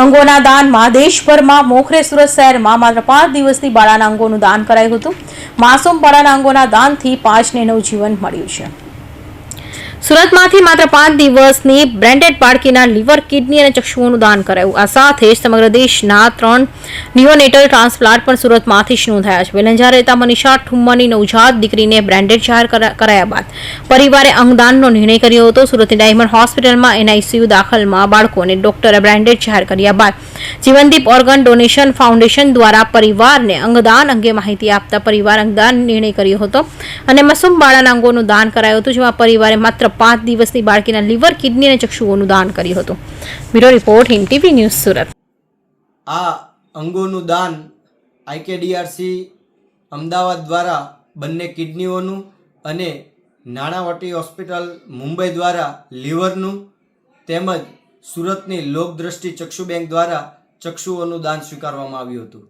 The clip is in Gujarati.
અંગોના દાનમાં દેશભરમાં મોખરે સુરત શહેરમાં માત્ર પાંચ દિવસથી બાળાના અંગોનું દાન કરાયું હતું. માસૂમ બાળાના અંગોના દાનથી પાંચને નવું જીવન મળ્યું છે. સુરતમાંથી માત્ર પાંચ દિવસની બ્રેન્ડેડ બાળકીના લીવર કિડની અને ચક્ષુઓનું દાન કરાયું. આ સાથે જ સમગ્ર દેશના ત્રણ નિયોનેટલ ટ્રાન્સપ્લાન્ટ પણ સુરતમાંથી જ નોંધાયા છે. વેલંજા રહેતા મનીષા ઠુમ્માની નવજાત દીકરીને બ્રેન્ડેડ જાહેર કરા- કરાયા બાદ પરિવારે અંગદાનનો નિર્ણય કર્યો હતો. સુરતની ડાયમંડ હોસ્પિટલમાં એનઆઈસીયુ દાખલમાં બાળકોને ડોક્ટરે બ્રેન્ડેડ જાહેર કર્યા બાદ જીવનદીપ ઓર્ગન ડોનેશન ફાઉન્ડેશન દ્વારા પરિવારને અંગદાન અંગે માહિતી આપતા પરિવાર અંગદાન નિર્ણય કર્યો હતો અને મસૂમ બાળાના અંગોનું દાન કરાયું હતું, જેમાં પરિવારે માત્ર પાંચ દિવસની બાળકીના લીવર, કિડની અને ચક્ષુઓનું દાન કર્યું હતું. Bureau report Hind TV news, Surat. આ અંગોનું દાન આઈકેડીઆરસી અમદાવાદ દ્વારા બંને કિડનીઓનું અને નાણાવટી હોસ્પિટલ મુંબઈ દ્વારા લીવરનું તેમજ સુરતની લોકદ્રષ્ટિ ચક્ષુ બેંક દ્વારા ચક્ષુઓનું દાન સ્વીકારવામાં આવ્યું હતું.